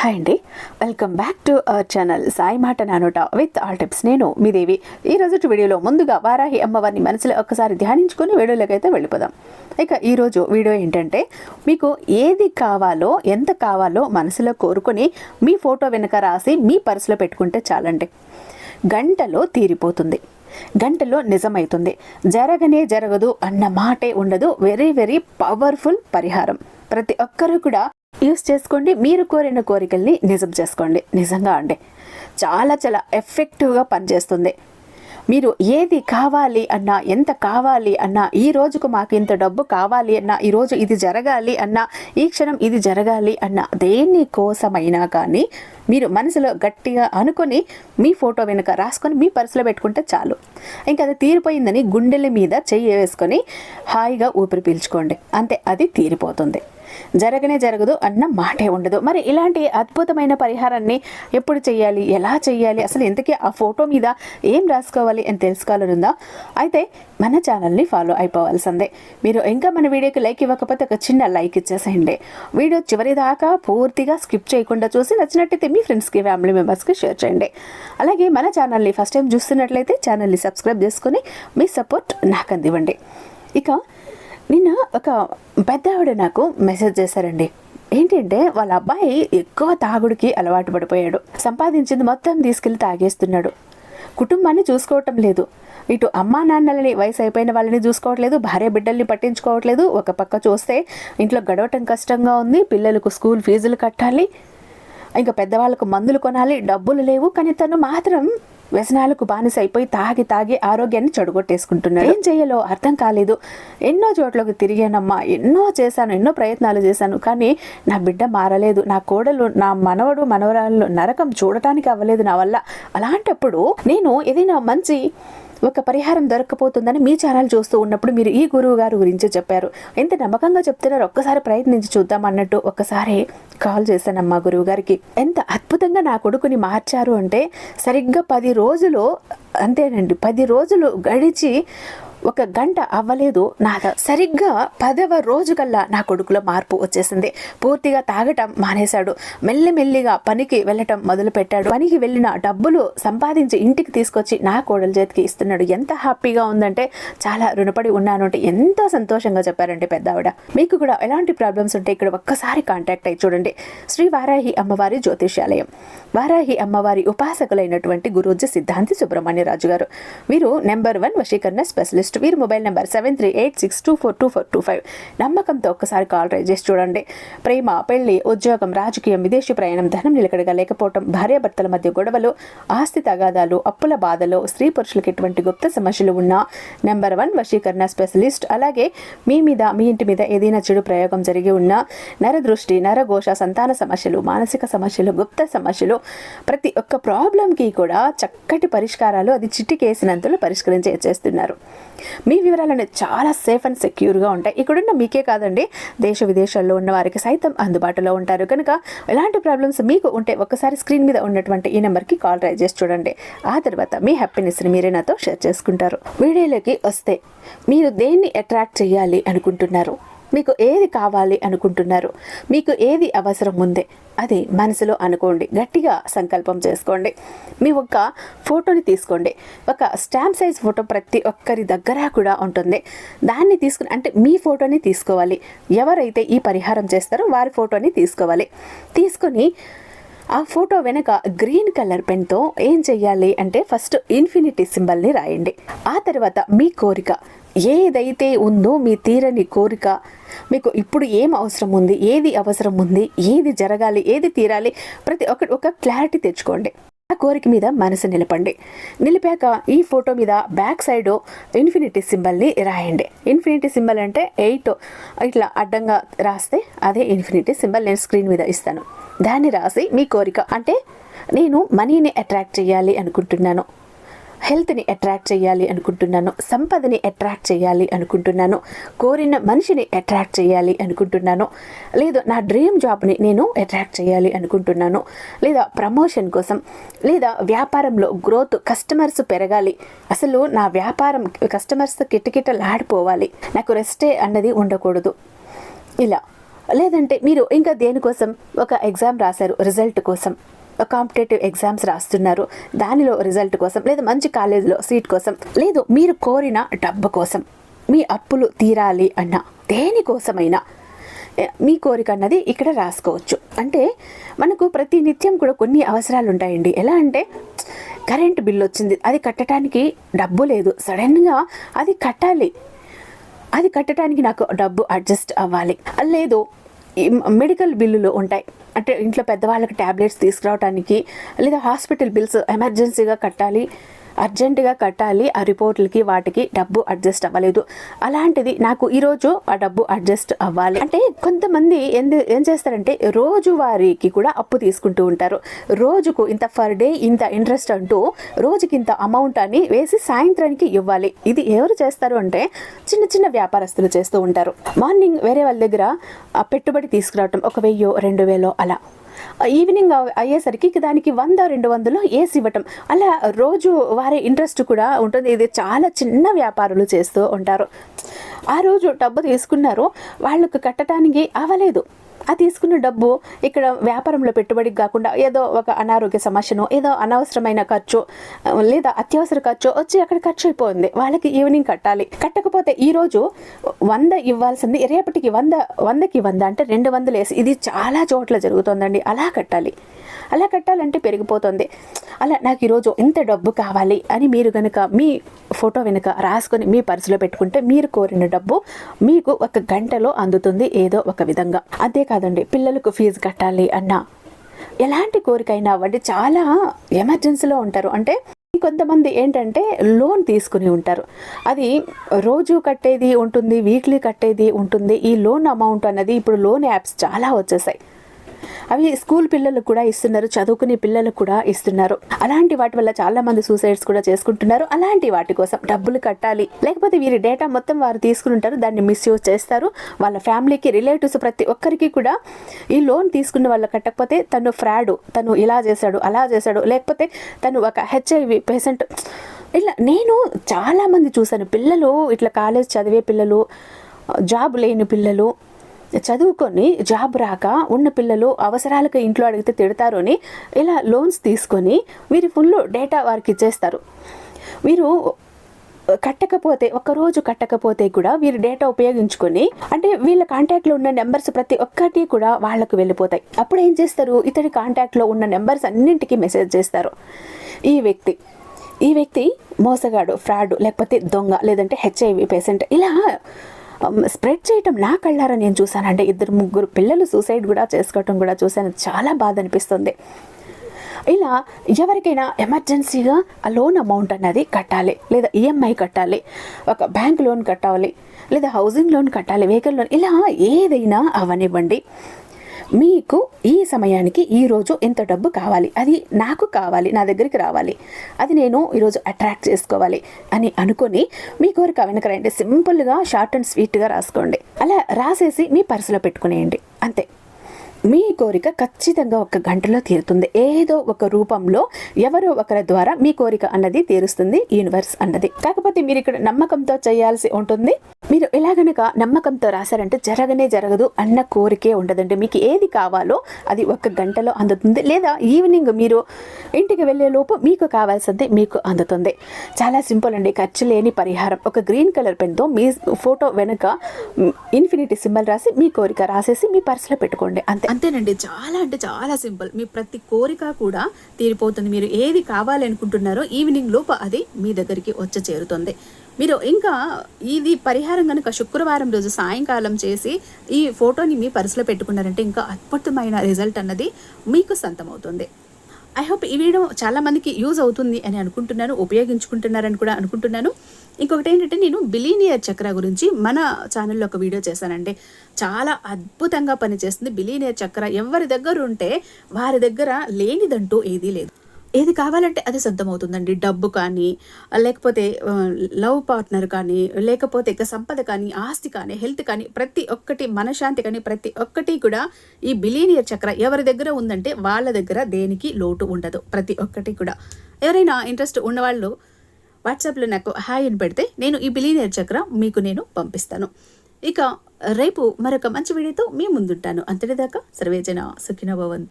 Hi అండి. Welcome back to our channel Sai మాట నానోట విత్ ఆల్ టిప్స్ నేను మీ దేవి. ఈ రోజు వీడియోలో ముందుగా వారాహి అమ్మవారిని మనసులో ఒక్కసారి ధ్యానించుకుని వీడియోలోకి అయితే వెళ్ళిపోదాం. ఇక ఈరోజు వీడియో ఏంటంటే మీకు ఏది కావాలో ఎంత కావాలో మనసులో కోరుకొని మీ ఫోటో వెనుక రాసి మీ పర్సులో పెట్టుకుంటే చాలండి. గంటలో తీరిపోతుంది. గంటలో నిజమైతుంది. జరగనే జరగదు అన్న మాటే ఉండదు. వెరీ వెరీ పవర్ఫుల్ పరిహారం. ప్రతి ఒక్కరూ కూడా యూస్ చేసుకోండి. మీరు కోరిన కోరికల్ని నిజం చేసుకోండి. నిజంగా అండి. చాలా చాలా ఎఫెక్టివ్గా పనిచేస్తుంది. మీరు ఏది కావాలి అన్నా ఎంత కావాలి అన్నా ఈ రోజుకు మాకు ఇంత డబ్బు కావాలి అన్నా ఈరోజు ఇది జరగాలి అన్నా ఈ క్షణం ఇది జరగాలి అన్నా దేని కోసమైనా కానీ మీరు మనసులో గట్టిగా అనుకొని మీ ఫోటో వెనుక రాసుకొని మీ పర్సులో పెట్టుకుంటే చాలు. ఇంకా అది తీరిపోయిందని గుండెల మీద చెయ్యి వేసుకొని హాయిగా ఊపిరి పీల్చుకోండి. అంతే అది తీరిపోతుంది. జరగనే జరగదు అన్న మాటే ఉండదు. మరి ఇలాంటి అద్భుతమైన పరిహారాన్ని ఎప్పుడు చేయాలి ఎలా చేయాలి అసలు ఇంతకీ ఆ ఫోటో మీద ఏం రాసుకోవాలి అని తెలుసుకోవాలనుందా? అయితే మన ఛానల్ని ఫాలో అయిపోవాల్సిందే. మీరు ఇంకా మన వీడియోకి లైక్ ఇవ్వకపోతే ఒక చిన్న లైక్ ఇచ్చేసేయండి. వీడియో చివరి దాకా పూర్తిగా స్కిప్ చేయకుండా చూసి నచ్చినట్టయితే మీ ఫ్రెండ్స్కి ఫ్యామిలీ మెంబర్స్కి షేర్ చేయండి. అలాగే మన ఛానల్ని ఫస్ట్ టైం చూస్తున్నట్లయితే ఛానల్ని సబ్స్క్రైబ్ చేసుకుని మీ సపోర్ట్ నాకు అందివ్వండి ఇక నిన్న ఒక పెద్ద ఆవిడ నాకు మెసేజ్ చేశారండి. ఏంటంటే వాళ్ళ అబ్బాయి ఎక్కువ తాగుడికి అలవాటు పడిపోయాడు. సంపాదించింది మొత్తం తీసుకెళ్ళి తాగేస్తున్నాడు. కుటుంబాన్ని చూసుకోవటం లేదు. ఇటు అమ్మా నాన్నలని వయసు అయిపోయిన వాళ్ళని చూసుకోవట్లేదు భార్య బిడ్డల్ని పట్టించుకోవట్లేదు. ఒక పక్క చూస్తే ఇంట్లో గడవటం కష్టంగా ఉంది పిల్లలకు స్కూల్ ఫీజులు కట్టాలి ఇంకా పెద్దవాళ్ళకు మందులు కొనాలి డబ్బులు లేవు. కానీ తను మాత్రం వ్యసనాలకు బానిస అయిపోయి తాగి తాగి ఆరోగ్యాన్ని చెడగొట్టేసుకుంటున్నాడు. ఏం చేయాలో అర్థం కాలేదు. ఎన్నో చోట్లకు తిరిగానమ్మా ఎన్నో చేశాను ఎన్నో ప్రయత్నాలు చేశాను కానీ నా బిడ్డ మారలేదు. నా కోడలు నా మనవడు మనవరాలు నరకం చూడటానికి అవ్వలేదు నా వల్ల. అలాంటప్పుడు నేను ఏదైనా మంచి ఒక పరిహారం దొరకపోతుందని మీ ఛానల్ చూస్తూ ఉన్నప్పుడు మీరు ఈ గురువు గారు గురించి చెప్పారు. ఎంత నమ్మకంగా చెప్తున్నారు ఒక్కసారి ప్రయత్నించి చూద్దాం అన్నట్టు ఒక్కసారి కాల్ చేశానమ్మా గురువు గారికి. ఎంత అద్భుతంగా నా కొడుకుని మార్చారు అంటే సరిగ్గా పది రోజులు అంతేనండి పది రోజులు గడిచి ఒక గంట అవ్వలేదు. నాద సరిగ్గా పదవ రోజు కల్లా నా కొడుకులో మార్పు వచ్చేసింది. పూర్తిగా తాగటం మానేశాడు. మెల్లిమెల్లిగా పనికి వెళ్ళటం మొదలు పెట్టాడు పనికి వెళ్ళిన డబ్బులు సంపాదించి ఇంటికి తీసుకొచ్చి నా కోడల చేతికి ఇస్తున్నాడు. ఎంత హ్యాపీగా ఉందంటే చాలా రుణపడి ఉన్నాను అంటే ఎంతో సంతోషంగా చెప్పారంటే పెద్దావిడ. మీకు కూడా ఎలాంటి ప్రాబ్లమ్స్ ఉంటే ఇక్కడ ఒక్కసారి కాంటాక్ట్ అయి చూడండి. శ్రీ వారాహి అమ్మవారి జ్యోతిష్యాలయం. వారాహి అమ్మవారి ఉపాసకులైనటువంటి గురూజీ సిద్ధాంతి సుబ్రహ్మణ్యరాజు గారు వీరు నెంబర్ వన్ వశీకరణ స్పెషలిస్ట్. వీరి mobile number seven three eight six two four two four two five నమ్మకంతో ఒక్కసారి కాల్ ట్రై చేసి చూడండి. ప్రేమ పెళ్ళి ఉద్యోగం రాజకీయం విదేశీ ప్రయాణం ధనం నిలకడగా లేకపోవడం భార్యాభర్తల మధ్య గొడవలు ఆస్తి తగాదాలు అప్పుల బాధలు స్త్రీ పురుషులకు ఎటువంటి గుప్త సమస్యలు ఉన్నా నెంబర్ వన్ వశీకరణ స్పెషలిస్ట్ అలాగే మీ మీద మీ ఇంటి మీద ఏదైనా చెడు ప్రయోగం జరిగి ఉన్నా నరదృష్టి నరఘోష సంతాన సమస్యలు మానసిక సమస్యలు గుప్త సమస్యలు ప్రతి ఒక్క ప్రాబ్లంకి కూడా చక్కటి పరిష్కారాలు అది చిట్టికేసినంతలో పరిష్కరించి చేస్తున్నారు. మీ వివరాలను చాలా సేఫ్ అండ్ సెక్యూర్గా ఉంటాయి. ఇక్కడున్న మీకే కాదండి దేశ విదేశాల్లో ఉన్న వారికి సైతం అందుబాటులో ఉంటారు. కనుక ఎలాంటి ప్రాబ్లమ్స్ మీకు ఉంటే ఒక్కసారి స్క్రీన్ మీద ఉన్నటువంటి ఈ నెంబర్కి కాల్ ట్రై చేసి చూడండి. ఆ తర్వాత మీ హ్యాపీనెస్ని మీరే నాతో షేర్ చేసుకుంటారు. వీడియోలోకి వస్తే మీరు దేన్ని అట్రాక్ట్ చేయాలి అనుకుంటున్నారు? మీకు ఏది కావాలి అనుకుంటున్నారు? మీకు ఏది అవసరం ఉంది అది మనసులో అనుకోండి. గట్టిగా సంకల్పం చేసుకోండి. మీ ఒక్క ఫోటోని తీసుకోండి. ఒక స్టాంప్ సైజ్ ఫోటో ప్రతి ఒక్కరి దగ్గర కూడా ఉంటుంది. దాన్ని తీసుకుని అంటే మీ ఫోటోని తీసుకోవాలి. ఎవరైతే ఈ పరిహారం చేస్తారో వారి ఫోటోని తీసుకోవాలి. తీసుకొని ఆ ఫోటో వెనక గ్రీన్ కలర్ పెన్తో ఏం చెయ్యాలి అంటే ఫస్ట్ ఇన్ఫినిటీ సింబల్ని రాయండి. ఆ తర్వాత మీ కోరిక. ఏదైతే ఉందో మీ తీరని కోరిక మీకు ఇప్పుడు ఏం అవసరం ఉంది ఏది అవసరం ఉంది ఏది జరగాలి ఏది తీరాలి ప్రతి ఒక్కటి ఒక క్లారిటీ తెచ్చుకోండి. ఆ కోరిక మీద మనసు నిలపండి. నిలిపాక ఈ ఫోటో మీద బ్యాక్ సైడ్ ఇన్ఫినిటీ సింబల్ని రాయండి. ఇన్ఫినిటీ సింబల్ అంటే ఎయిట్ ఇట్లా అడ్డంగా రాస్తే అదే ఇన్ఫినిటీ సింబల్ నేను స్క్రీన్ మీద ఇస్తాను. దాన్ని రాసి మీ కోరిక అంటే నేను మనీని అట్రాక్ట్ చేయాలి అనుకుంటున్నాను. హెల్త్ని అట్రాక్ట్ చేయాలి అనుకుంటున్నాను సంపదని అట్రాక్ట్ చేయాలి అనుకుంటున్నాను కోరిన మనిషిని అట్రాక్ట్ చేయాలి అనుకుంటున్నాను లేదు నా డ్రీమ్ జాబ్ని నేను అట్రాక్ట్ చేయాలి అనుకుంటున్నాను లేదా ప్రమోషన్ కోసం లేదా వ్యాపారంలో గ్రోత్ కస్టమర్స్ పెరగాలి అసలు నా వ్యాపారం కస్టమర్స్ కిటకిటలాడిపోవాలి నాకు రెస్టే అన్నది ఉండకూడదు. ఇలా. లేదంటే మీరు ఇంకా దేనికోసం? ఒక ఎగ్జామ్ రాశారు రిజల్ట్ కోసం. కాంపిటేటివ్ ఎగ్జామ్స్ రాస్తున్నారు. దానిలో రిజల్ట్ కోసం లేదా మంచి కాలేజీలో సీట్ కోసం లేదు మీరు కోరిన డబ్బు కోసం మీ అప్పులు తీరాలి అన్న దేనికోసమైనా మీ కోరిక అన్నది ఇక్కడ రాసుకోవచ్చు. అంటే మనకు ప్రతి నిత్యం కూడా కొన్ని అవసరాలు ఉంటాయండి. ఎలా అంటే కరెంట్ బిల్ వచ్చింది అది కట్టడానికి డబ్బు లేదు. సడన్గా అది కట్టాలి. అది కట్టడానికి నాకు డబ్బు అడ్జస్ట్ అవ్వాలి. లేదు మెడికల్ బిల్లులు ఉంటాయి. అంటే ఇంట్లో పెద్దవాళ్ళకి ట్యాబ్లెట్స్ తీసుకురావడానికి లేదా హాస్పిటల్ బిల్స్ ఎమర్జెన్సీగా కట్టాలి. అర్జెంటుగా కట్టాలి ఆ రిపోర్ట్లకి వాటికి డబ్బు అడ్జస్ట్ అవ్వలేదు. అలాంటిది నాకు ఈరోజు ఆ డబ్బు అడ్జస్ట్ అవ్వాలి. అంటే కొంతమంది ఎందు ఏం చేస్తారంటే రోజువారీకి కూడా అప్పు తీసుకుంటూ ఉంటారు. రోజుకు ఇంత ఫర్ డే ఇంత ఇంట్రెస్ట్ అంటూ రోజుకి ఇంత అమౌంట్ అని వేసి సాయంత్రానికి ఇవ్వాలి. ఇది ఎవరు చేస్తారు అంటే చిన్న చిన్న వ్యాపారస్తులు చేస్తూ ఉంటారు. మార్నింగ్ వేరే వాళ్ళ దగ్గర పెట్టుబడి తీసుకురావటం ఒక వెయ్యో రెండు వేలో అలా. ఈవినింగ్ అవ్- అయ్యేసరికి దానికి వంద రెండు వందలు వేసి ఇవ్వటం. అలా రోజు వారి ఇంట్రెస్ట్ కూడా ఉంటుంది. ఇది చాలా చిన్న వ్యాపారులు చేస్తూ ఉంటారు. ఆ రోజు డబ్బు తీసుకున్నారు. వాళ్ళకు కట్టడానికి అవ్వలేదు ఆ తీసుకున్న డబ్బు ఇక్కడ వ్యాపారంలో పెట్టుబడికి కాకుండా ఏదో ఒక అనారోగ్య సమస్యను ఏదో అనవసరమైన ఖర్చు లేదా అత్యవసర ఖర్చు వచ్చి అక్కడ ఖర్చు అయిపోయింది. వాళ్ళకి ఈవినింగ్ కట్టాలి. కట్టకపోతే ఈరోజు వంద ఇవ్వాల్సింది రేపటికి వంద వందకి వంద అంటే రెండు వందలు వేసి ఇది చాలా చోట్ల జరుగుతుందండి. అలా కట్టాలి. అలా కట్టాలంటే పెరిగిపోతుంది. అలా నాకు ఈరోజు ఇంత డబ్బు కావాలి అని మీరు కనుక మీ ఫోటో వెనుక రాసుకొని మీ పర్సులో పెట్టుకుంటే మీరు కోరిన డబ్బు మీకు ఒక గంటలో అందుతుంది ఏదో ఒక విధంగా. కాదండి. పిల్లలకు ఫీజు కట్టాలి అన్నా. ఎలాంటి కోరికైనా అవ్వండి చాలా ఎమర్జెన్సీలో ఉంటారు. అంటే కొంతమంది ఏంటంటే లోన్ తీసుకుని ఉంటారు. అది రోజు కట్టేది ఉంటుంది వీక్లీ కట్టేది ఉంటుంది. ఈ లోన్ అమౌంట్ అన్నది ఇప్పుడు లోన్ యాప్స్ చాలా వచ్చేసాయి. అవి స్కూల్ పిల్లలకు కూడా ఇస్తున్నారు చదువుకునే పిల్లలకు కూడా ఇస్తున్నారు. అలాంటి వాటి వల్ల చాలా మంది సూసైడ్స్ కూడా చేసుకుంటున్నారు. అలాంటి వాటి కోసం డబ్బులు కట్టాలి. లేకపోతే వీరి డేటా మొత్తం వారు తీసుకుని ఉంటారు దాన్ని మిస్యూజ్ చేస్తారు. వాళ్ళ ఫ్యామిలీకి రిలేటివ్స్ ప్రతి ఒక్కరికి కూడా ఈ లోన్ తీసుకున్న వాళ్ళు కట్టకపోతే తను ఫ్రాడ్ తను ఇలా చేశాడు అలా చేశాడు. లేకపోతే తను ఒక హెచ్ఐవి పేషెంట్ ఇట్లా నేను చాలామంది చూశాను. పిల్లలు ఇట్లా కాలేజ్ చదివే పిల్లలు జాబ్ లేని పిల్లలు చదువుకొని జాబ్ రాక ఉన్న పిల్లలు అవసరాలకు ఇంట్లో అడిగితే తిడతారు అని ఇలా లోన్స్ తీసుకొని వీరి ఫుల్ డేటా వారికి ఇచ్చేస్తారు. వీరు కట్టకపోతే ఒక్కరోజు రోజు కట్టకపోతే కూడా వీరి డేటా ఉపయోగించుకొని అంటే వీళ్ళ కాంటాక్ట్లో ఉన్న నెంబర్స్ ప్రతి ఒక్కటి కూడా వాళ్ళకు వెళ్ళిపోతాయి. అప్పుడు ఏం చేస్తారు? ఇతడి కాంటాక్ట్లో ఉన్న నెంబర్స్ అన్నింటికి మెసేజ్ చేస్తారు. ఈ వ్యక్తి ఈ వ్యక్తి మోసగాడు ఫ్రాడ్ లేకపోతే దొంగ లేదంటే హెచ్ఐవి పేషెంట్ ఇలా Um, స్ప్రెడ్ చేయటం నా కళ్ళారా నేను చూశానంటే ఇద్దరు ముగ్గురు పిల్లలు సూసైడ్ కూడా చేసుకోవటం కూడా చూశాను. చాలా బాధ అనిపిస్తుంది. ఇలా ఎవరికైనా ఎమర్జెన్సీగా ఆ లోన్ అమౌంట్ అనేది కట్టాలి. లేదా ఈఎంఐ కట్టాలి. ఒక బ్యాంక్ లోన్ కట్టాలి. లేదా హౌసింగ్ లోన్ కట్టాలి. Vehicle loan. ఇలా ఏదైనా అవనివ్వండి. మీకు ఈ సమయానికి ఈరోజు ఎంత డబ్బు కావాలి. అది నాకు కావాలి నా దగ్గరికి రావాలి. అది నేను ఈరోజు అట్రాక్ట్ చేసుకోవాలి అని అనుకొని మీ కోరిక వెనక రండి. సింపుల్గా షార్ట్ అండ్ స్వీట్గా రాసుకోండి. అలా రాసేసి మీ పర్సులో పెట్టుకునేయండి. అంతే. మీ కోరిక ఖచ్చితంగా ఒక గంటలో తీరుతుంది. ఏదో ఒక రూపంలో ఎవరో ఒకరి ద్వారా మీ కోరిక అన్నది తీరుస్తుంది యూనివర్స్ అన్నది. కాకపోతే మీరు ఇక్కడ నమ్మకంతో చేయాల్సి ఉంటుంది. మీరు ఎలాగనక నమ్మకంతో రాశారంటే జరగనే జరగదు అన్న కోరికే ఉండదండి. మీకు ఏది కావాలో అది ఒక గంటలో అందుతుంది. లేదా ఈవినింగ్ మీరు ఇంటికి వెళ్ళే లోపు మీకు కావాల్సింది మీకు అందుతుంది. చాలా సింపుల్ అండి. ఖర్చు లేని పరిహారం. ఒక గ్రీన్ కలర్ పెన్తో మీ ఫోటో వెనుక ఇన్ఫినిటీ సింబల్ రాసి మీ కోరిక రాసేసి మీ పర్సులో పెట్టుకోండి. అంతే. అంతేనండి. చాలా అంటే చాలా సింపుల్. మీ ప్రతి కోరిక కూడా తీరిపోతుంది. మీరు ఏది కావాలనుకుంటున్నారో ఈవినింగ్ లోపు అది మీ దగ్గరికి వచ్చి చేరుతుంది. మీరు ఇంకా ఇది పరిహారం కనుక శుక్రవారం రోజు సాయంకాలం చేసి ఈ ఫోటోని మీ పర్సులో పెట్టుకున్నారంటే ఇంకా అద్భుతమైన రిజల్ట్ అన్నది మీకు సొంతమవుతుంది. ఐ హోప్ ఈ వీడియో చాలా మందికి యూజ్ అవుతుంది అని అనుకుంటున్నాను ఉపయోగించుకుంటున్నారని కూడా అనుకుంటున్నాను. ఇంకొకటి ఏంటంటే నేను బిలీనియర్ చక్ర గురించి మన ఛానల్లో ఒక వీడియో చేశానండి. చాలా అద్భుతంగా పనిచేస్తుంది బిలీనియర్ చక్ర. ఎవరి దగ్గర ఉంటే వారి దగ్గర లేనిదంటూ ఏదీ లేదు. ఏది కావాలంటే అది సొంతమవుతుందండి. డబ్బు కానీ లేకపోతే లవ్ పార్ట్నర్ కానీ లేకపోతే ఇక సంపద కానీ ఆస్తి కానీ హెల్త్ కానీ ప్రతి ఒక్కటి మనశ్శాంతి కానీ ప్రతి ఒక్కటి కూడా ఈ బిలీనియర్ చక్ర ఎవరి దగ్గర ఉందంటే వాళ్ళ దగ్గర దేనికి లోటు ఉండదు. ప్రతి ఒక్కటి కూడా. ఎవరైనా ఇంట్రెస్ట్ ఉన్నవాళ్ళు వాట్సాప్లో నాకు హాయ్ అని పెడితే నేను ఈ బిలీనియర్ చక్ర మీకు నేను పంపిస్తాను. ఇక రేపు మరొక మంచి వీడియోతో మీ ముందుంటాను. అంతటిదాకా సర్వేజన సుఖిన భవన్